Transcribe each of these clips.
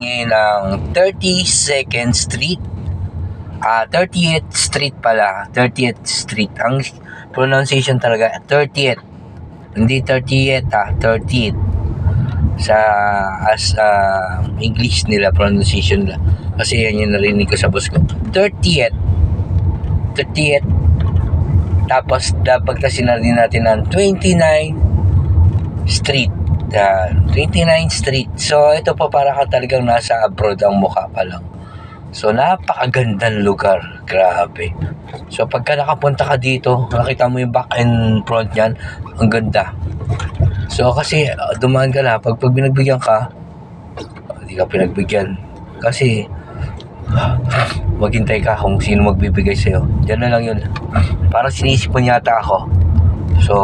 ng 32nd Street. Ah, 30th Street pala. 30th Street. Ang pronunciation talaga, 30th. Hindi 30th ah, 30th. Sa as ah, English nila, pronunciation nila. Kasi yan yung narinig ko sa boss ko. 30th. 30th. Tapos, dapat kasi na din natin ng 29 Street. Yan. 29th Street. So, ito pa para ka talagang nasa abroad ang mukha pa lang. So, napakagandang lugar. Grabe. So, pagka nakapunta ka dito, nakita mo yung back and front niyan, ang ganda. So, kasi uh, dumaan ka na, pag, pag pinagbigyan ka, hindi ka pinagbigyan. Kasi, maghintay ka kung sino magbibigay sa'yo. Diyan na lang yun. Parang sinisipon yata ako. So,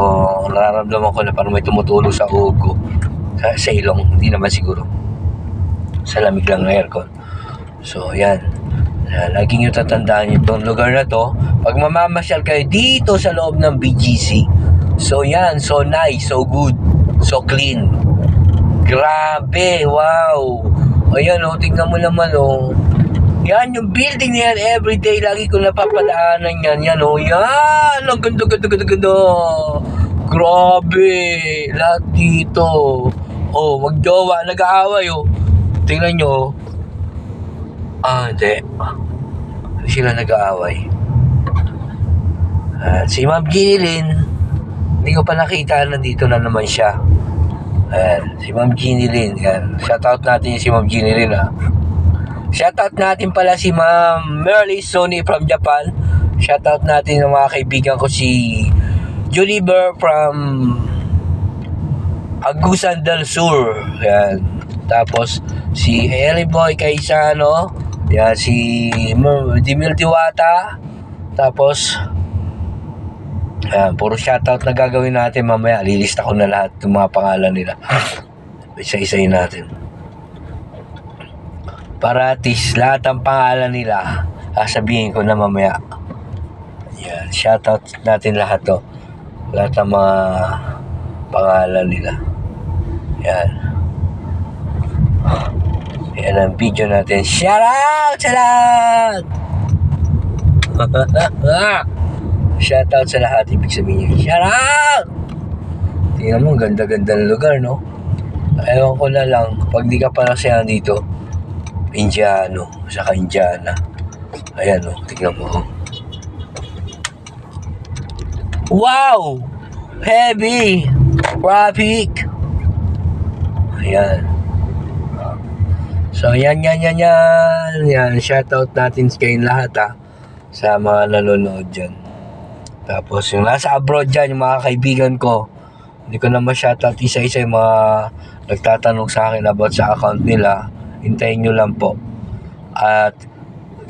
nararamdaman ko na parang may tumutulong sa uog ko. Sa, ilong, hindi naman siguro. Sa lamig lang ng aircon. So, yan. Uh, lagi nyo tatandaan itong lugar na to. Pag mamamasyal kayo dito sa loob ng BGC. So, yan. So nice. So good. So clean. Grabe. Wow. Ayan, oh. Tingnan mo naman, oh. Yan, yung building na yan, everyday, lagi ko napapadaanan yan. Yan, oh, yan. Ang ganda, ganda, ganda, ganda. Grabe. Lahat dito. Oh, magjowa, nag-aaway, oh. Tingnan nyo, oh. Ah, hindi. Hindi sila nag-aaway. At si Ma'am Ginilin, hindi ko pa nakita, nandito na naman siya. Ayan, si Ma'am Ginilin. Yan. Shoutout natin si Ma'am Ginilin, ha. Shoutout natin pala si Ma'am Merly Sony from Japan. Shoutout natin ng mga kaibigan ko si Juliber from Agusan del Sur. Yan. Tapos si Eli Boy Kaisano. Yan si Dimil Diwata. Tapos yan, puro shoutout na gagawin natin mamaya. Lilista ko na lahat ng mga pangalan nila. Isa-isayin natin para at least lahat ng pangalan nila sasabihin ko na mamaya yan shoutout natin lahat to lahat ng mga pangalan nila yan yan ang video natin shoutout sa lahat shoutout sa lahat ibig sabihin nyo shoutout tingnan mo ganda-ganda ng lugar no Ewan ko na lang, pag di ka pa nasaya dito, Indiano, saka Indiana. Ayan o, oh, tignan mo. Wow! Heavy! Traffic! Ayan. So, yan, yan, yan, yan. Yan, shoutout natin sa kayong lahat ha. Sa mga nanonood dyan. Tapos, yung nasa abroad dyan, yung mga kaibigan ko, hindi ko na ma-shoutout isa-isa yung mga nagtatanong sa akin about sa account nila hintayin nyo lang po. At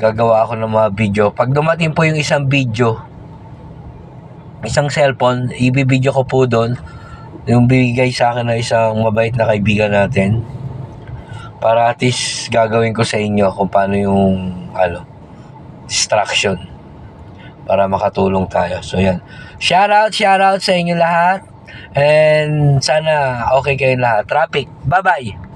gagawa ako ng mga video. Pag dumating po yung isang video, isang cellphone, ibibideo ko po doon yung bigay sa akin ng isang mabait na kaibigan natin para at least gagawin ko sa inyo kung paano yung ano, distraction para makatulong tayo. So yan. Shout out, shout out sa inyo lahat. And sana okay kayo lahat. Traffic. Bye-bye.